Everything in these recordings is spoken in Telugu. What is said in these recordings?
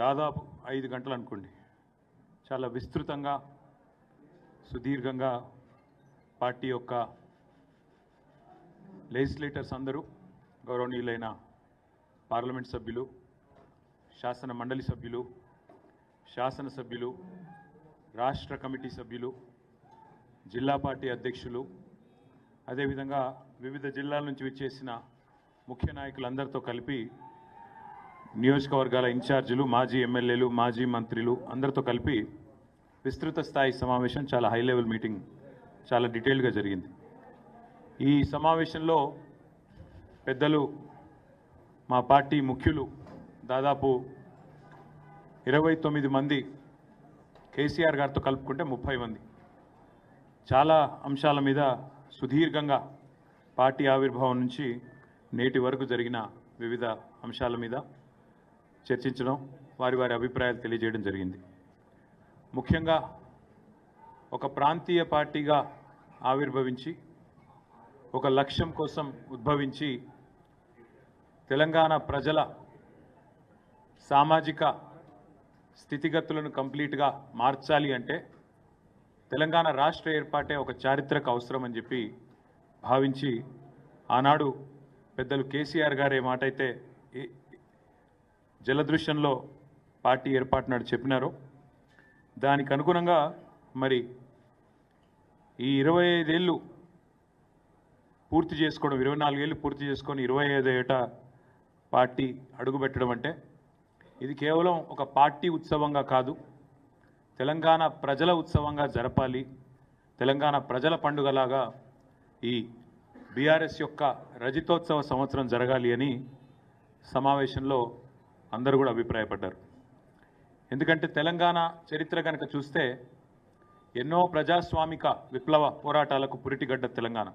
దాదాపు ఐదు గంటలు అనుకోండి. చాలా విస్తృతంగా సుదీర్ఘంగా పార్టీ యొక్క లెజిస్లేటర్స్ అందరూ గౌరవనీయులైన పార్లమెంట్ సభ్యులు శాసన మండలి సభ్యులు శాసనసభ్యులు రాష్ట్ర కమిటీ సభ్యులు జిల్లా పార్టీ అధ్యక్షులు అదేవిధంగా వివిధ జిల్లాల నుంచి విచ్చేసిన ముఖ్య నాయకులందరితో కలిపి నియోజకవర్గాల ఇన్ఛార్జీలు మాజీ ఎమ్మెల్యేలు మాజీ మంత్రులు అందరితో కలిపి విస్తృత స్థాయి సమావేశం చాలా హై లెవెల్ మీటింగ్ చాలా డీటెయిల్గా జరిగింది. ఈ సమావేశంలో పెద్దలు మా పార్టీ ముఖ్యులు దాదాపు ఇరవై తొమ్మిది మంది కేసీఆర్ గారితో కలుపుకుంటే ముప్పై మంది. చాలా అంశాల మీద సుదీర్ఘంగా పార్టీ ఆవిర్భావం నుంచి నేటి వరకు జరిగిన వివిధ అంశాల మీద చర్చించడం వారి వారి అభిప్రాయాలు తెలియజేయడం జరిగింది. ముఖ్యంగా ఒక ప్రాంతీయ పార్టీగా ఆవిర్భవించి ఒక లక్ష్యం కోసం ఉద్భవించి తెలంగాణ ప్రజల సామాజిక స్థితిగతులను కంప్లీట్గా మార్చాలి అంటే తెలంగాణ రాష్ట్ర ఏర్పాటే ఒక చారిత్రక అవసరం అని చెప్పి భావించి ఆనాడు పెద్దలు కేసీఆర్ గారు ఏ మాట అయితే జలదృశ్యంలో పార్టీ ఏర్పాటు నాడు చెప్పినారో. దానికి అనుగుణంగా మరి ఈ ఇరవై ఐదేళ్ళు పూర్తి చేసుకోవడం ఇరవై నాలుగేళ్ళు పూర్తి చేసుకొని ఇరవై ఐదు ఏట పార్టీ అడుగుపెట్టడం అంటే ఇది కేవలం ఒక పార్టీ ఉత్సవంగా కాదు. తెలంగాణ ప్రజల ఉత్సవంగా జరపాలి. తెలంగాణ ప్రజల పండుగలాగా ఈ బీఆర్ఎస్ యొక్క రజితోత్సవ సంవత్సరం జరగాలి అని సమావేశంలో అందరూ కూడా అభిప్రాయపడ్డారు. ఎందుకంటే తెలంగాణ చరిత్ర కనుక చూస్తే ఎన్నో ప్రజాస్వామిక విప్లవ పోరాటాలకు పురిటిగడ్డ తెలంగాణ.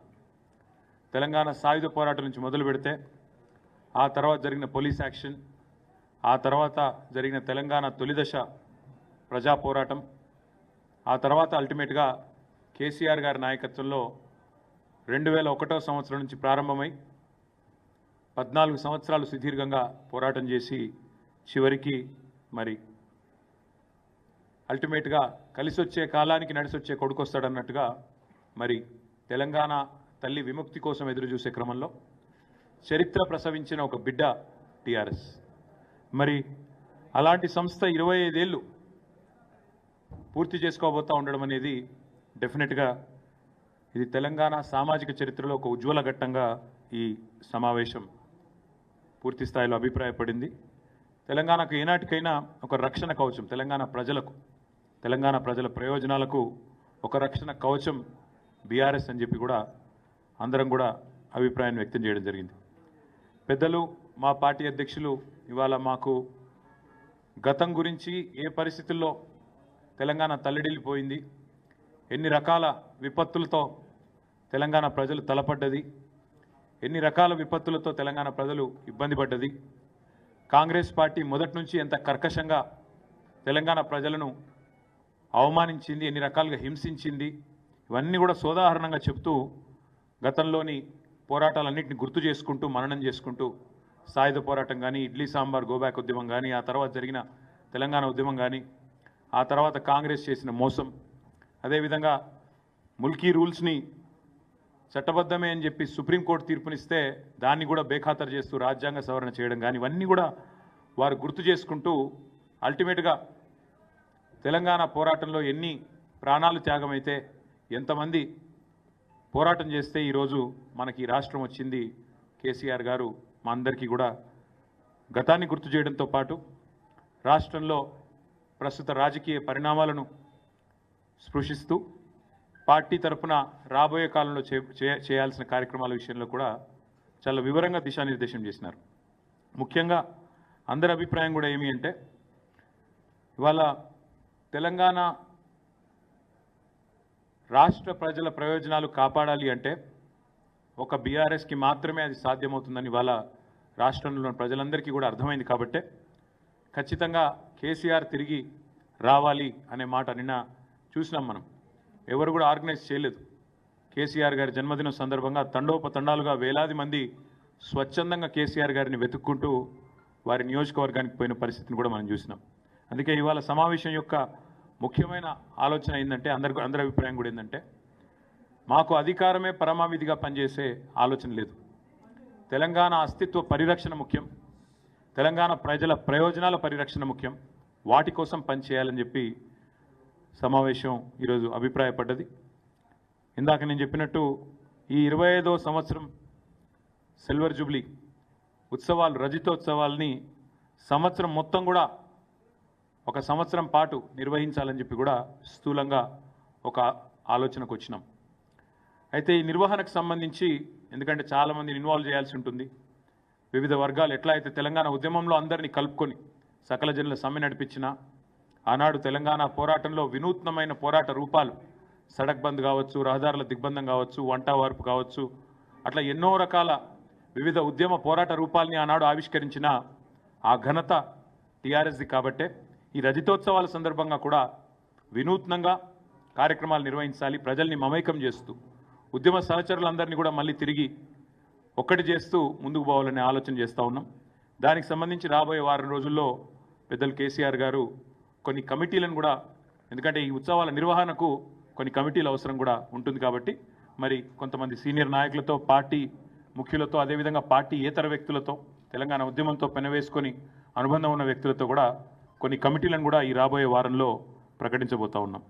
తెలంగాణ సాయుధ పోరాటం నుంచి మొదలు పెడితే ఆ తర్వాత జరిగిన పోలీస్ యాక్షన్ ఆ తర్వాత జరిగిన తెలంగాణ తొలిదశ ప్రజా పోరాటం ఆ తర్వాత అల్టిమేట్గా కేసీఆర్ గారి నాయకత్వంలో రెండు వేల ఒకటో సంవత్సరం నుంచి ప్రారంభమై పద్నాలుగు సంవత్సరాలు సుదీర్ఘంగా పోరాటం చేసి చివరికి మరి అల్టిమేట్గా కలిసి వచ్చే కాలానికి నడిసొచ్చే కొడుకు వస్తాడన్నట్టుగా మరి తెలంగాణ తల్లి విముక్తి కోసం ఎదురు చూసే క్రమంలో చరిత్ర ప్రసవించిన ఒక బిడ్డ టిఆర్ఎస్. మరి అలాంటి సంస్థ ఇరవై ఐదేళ్ళు పూర్తి చేసుకోబోతా ఉండడం అనేది డెఫినెట్గా ఇది తెలంగాణ సామాజిక చరిత్రలో ఒక ఉజ్వల ఘట్టంగా ఈ సమావేశం పూర్తి స్థాయిలో అభిప్రాయపడింది. తెలంగాణకు ఏనాటికైనా ఒక రక్షణ కవచం తెలంగాణ ప్రజలకు తెలంగాణ ప్రజల ప్రయోజనాలకు ఒక రక్షణ కవచం బీఆర్ఎస్ అని చెప్పి కూడా అందరం కూడా అభిప్రాయాన్ని వ్యక్తం చేయడం జరిగింది. పెద్దలు మా పార్టీ అధ్యక్షులు ఇవాళ మాకు గతం గురించి ఏ పరిస్థితుల్లో తెలంగాణ తల్లడిల్లిపోయింది ఎన్ని రకాల విపత్తులతో తెలంగాణ ప్రజలు తలపడ్డది ఎన్ని రకాల విపత్తులతో తెలంగాణ ప్రజలు ఇబ్బంది పడ్డది కాంగ్రెస్ పార్టీ మొదటి నుంచి ఎంత కర్కశంగా తెలంగాణ ప్రజలను అవమానించింది ఎన్ని రకాలుగా హింసించింది ఇవన్నీ కూడా సోదాహరణంగా చెప్తూ గతంలోని పోరాటాలన్నింటినీ గుర్తు చేసుకుంటూ మననం చేసుకుంటూ సాయుధ పోరాటం కానీ ఇడ్లీ సాంబార్ గోబ్యాక్ ఉద్యమం కానీ ఆ తర్వాత జరిగిన తెలంగాణ ఉద్యమం కానీ ఆ తర్వాత కాంగ్రెస్ చేసిన మోసం. అదేవిధంగా ముల్కీ రూల్స్ని చట్టబద్ధమే అని చెప్పి సుప్రీంకోర్టు తీర్పునిస్తే దాన్ని కూడా బేఖాతరు చేస్తూ రాజ్యాంగ సవరణ చేయడం కానీ ఇవన్నీ కూడా వారు గుర్తు చేసుకుంటూ అల్టిమేట్గా తెలంగాణ పోరాటంలో ఎన్ని ప్రాణాలు త్యాగమైతే ఎంతమంది పోరాటం చేస్తే ఈరోజు మనకి రాష్ట్రం వచ్చింది కేసీఆర్ గారు మా అందరికీ కూడా గతాన్ని గుర్తు చేయడంతో పాటు రాష్ట్రంలో ప్రస్తుత రాజకీయ పరిణామాలను స్పృశిస్తూ పార్టీ తరపున రాబోయే కాలంలో చే చే- చేయాల్సిన కార్యక్రమాల విషయంలో కూడా చాలా వివరంగా దిశానిర్దేశం చేసినారు. ముఖ్యంగా అందరి అభిప్రాయం కూడా ఏమి అంటే ఇవాళ తెలంగాణ రాష్ట్ర ప్రజల ప్రయోజనాలు కాపాడాలి అంటే ఒక బీఆర్ఎస్కి మాత్రమే అది సాధ్యమవుతుందని ఇవాళ రాష్ట్రంలో ప్రజలందరికీ కూడా అర్థమైంది కాబట్టే ఖచ్చితంగా కేసీఆర్ తిరిగి రావాలి అనే మాట నిన్న చూసినాం మనం. ఎవరు కూడా ఆర్గనైజ్ చేయలేదు. కేసీఆర్ గారి జన్మదినం సందర్భంగా తండోపతండాలుగా వేలాది మంది స్వచ్ఛందంగా కేసీఆర్ గారిని వెతుక్కుంటూ వారి నియోజకవర్గానికి పోయిన పరిస్థితిని కూడా మనం చూసినాం. అందుకే ఇవాళ సమావేశం యొక్క ముఖ్యమైన ఆలోచన ఏంటంటే అందరి అందరి అభిప్రాయం కూడా ఏంటంటే మాకు అధికారమే పరమావిధిగా పనిచేసే ఆలోచన లేదు. తెలంగాణ అస్తిత్వ పరిరక్షణ ముఖ్యం. తెలంగాణ ప్రజల ప్రయోజనాల పరిరక్షణ ముఖ్యం. వాటి కోసం పనిచేయాలని చెప్పి సమావేశం ఈరోజు అభిప్రాయపడ్డది. ఇందాక నేను చెప్పినట్టు ఈ ఇరవై ఐదో సంవత్సరం సిల్వర్ జూబ్లీ ఉత్సవాలు రజితోత్సవాల్ని సంవత్సరం మొత్తం కూడా ఒక సంవత్సరం పాటు నిర్వహించాలని చెప్పి కూడా స్థూలంగా ఒక ఆలోచనకు వచ్చినాం. అయితే ఈ నిర్వహణకు సంబంధించి ఎందుకంటే చాలామందిని ఇన్వాల్వ్ చేయాల్సి ఉంటుంది. వివిధ వర్గాలు ఎట్లా అయితే తెలంగాణ ఉద్యమంలో అందరినీ కలుపుకొని సకల జనుల సమ్మె నడిపించినా ఆనాడు తెలంగాణ పోరాటంలో వినూత్నమైన పోరాట రూపాలు. సడక్ బంద్ కావచ్చు రహదారుల దిగ్బంధం కావచ్చు వంట వార్పు కావచ్చు అట్లా ఎన్నో రకాల వివిధ ఉద్యమ పోరాట రూపాల్ని ఆనాడు ఆవిష్కరించిన ఆ ఘనత టీఆర్ఎస్ది కాబట్టే. ఈ రజితోత్సవాల సందర్భంగా కూడా వినూత్నంగా కార్యక్రమాలు నిర్వహించాలి ప్రజల్ని మమైకం చేస్తూ ఉద్యమ సహచరులందరినీ కూడా మళ్ళీ తిరిగి ఒక్కటి చేస్తూ ముందుకు పోవాలనే ఆలోచన చేస్తూ ఉన్నాం. దానికి సంబంధించి రాబోయే వారం రోజుల్లో పెద్దలు కేసీఆర్ గారు కొన్ని కమిటీలను కూడా ఎందుకంటే ఈ ఉత్సవాల నిర్వహణకు కొన్ని కమిటీల అవసరం కూడా ఉంటుంది కాబట్టి మరి కొంతమంది సీనియర్ నాయకులతో పార్టీ ముఖ్యులతో అదేవిధంగా పార్టీ ఏతర వ్యక్తులతో తెలంగాణ ఉద్యమంతో పెనవేసుకొని అనుబంధం ఉన్న వ్యక్తులతో కూడా కొన్ని కమిటీలను కూడా ఈ రాబోయే వారంలో ప్రకటించబోతా ఉన్నాం.